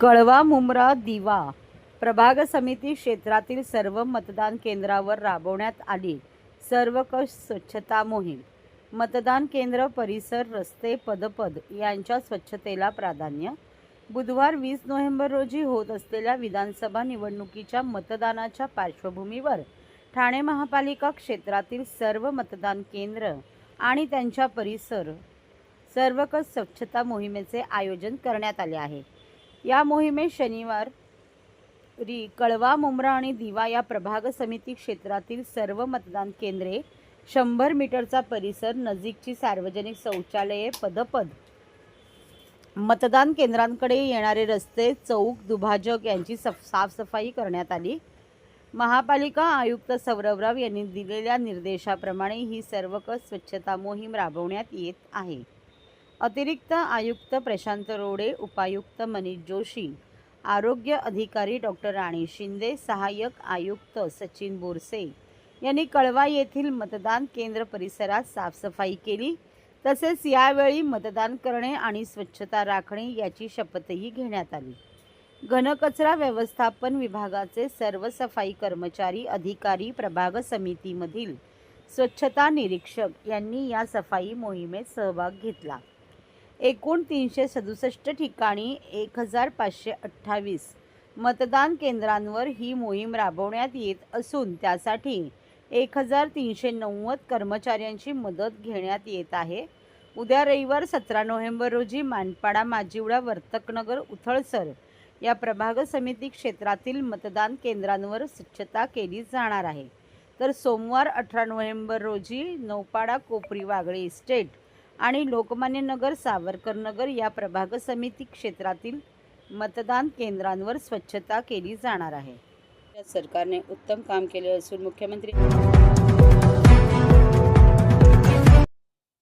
कळवा मुंब्रा दिवा. प्रभाग समिती क्षेत्रातील सर्व मतदान केंद्रावर राबवण्यात आली. सर्वकष स्वच्छता मोहीम. मतदान केंद्र परिसर रस्ते पदपद यांच्या स्वच्छतेला प्राधान्य. बुधवार वीस नोव्हेंबर रोजी होत असलेल्या विधानसभा निवडणुकीच्या मतदानाच्या पार्श्वभूमीवर ठाणे महापालिका क्षेत्रातील सर्व मतदान केंद्र आणि त्यांच्या परिसर सर्वकष स्वच्छता मोहिमेचे आयोजन करण्यात आले आहे. या मोहिमेत शनिवार री कळवा मुंब्रा आणि दिवा या प्रभाग समिती क्षेत्रातील सर्व मतदान केंद्रे शंभर मीटरचा परिसर नजीकची सार्वजनिक शौचालये पदपद. मतदान केंद्रांकडे येणारे रस्ते चौक दुभाजक यांची सफ साफसफाई करण्यात आली. महापालिका आयुक्त सौरभराव यांनी दिलेल्या निर्देशाप्रमाणे ही सर्वकष स्वच्छता मोहीम राबवण्यात येत आहे. अतिरिक्त आयुक्त प्रशांत रोडे उपायुक्त मनीष जोशी आरोग्य अधिकारी डॉक्टर राणी शिंदे सहाय्यक आयुक्त सचिन बोरसे यांनी कळवा येथील मतदान केंद्र परिसरात साफसफाई केली. तसेच यावेळी मतदान करणे आणि स्वच्छता राखणे याची शपथही घेण्यात आली. घनकचरा व्यवस्थापन विभागाचे सर्व सफाई कर्मचारी अधिकारी प्रभाग समितीमधील स्वच्छता निरीक्षक यांनी या सफाई मोहिमेत सहभाग घेतला. एकूण तीनशे सदुसष्ट ठिकाणी एक हजार पाचशे अठ्ठावीस मतदान केंद्रांवर ही मोहीम राबवण्यात येत असून त्यासाठी एक हजार तीनशे नव्वद कर्मचाऱ्यांची मदत घेण्यात येत आहे. उद्या रविवार सतरा नोव्हेंबर रोजी मानपाडा माजिवडा वर्तकनगर उथळसर या प्रभाग समिती क्षेत्रातील मतदान केंद्रांवर स्वच्छता केली जाणार आहे. तर सोमवार अठरा नोव्हेंबर रोजी नौपाडा कोपरी वागळे इस्टेट आणि लोकमान्य नगर सावरकर नगर या प्रभाग समिती क्षेत्रातील मतदान केंद्रांवर स्वच्छता केली जाणार आहे. या सरकारने उत्तम काम केले असून मुख्यमंत्री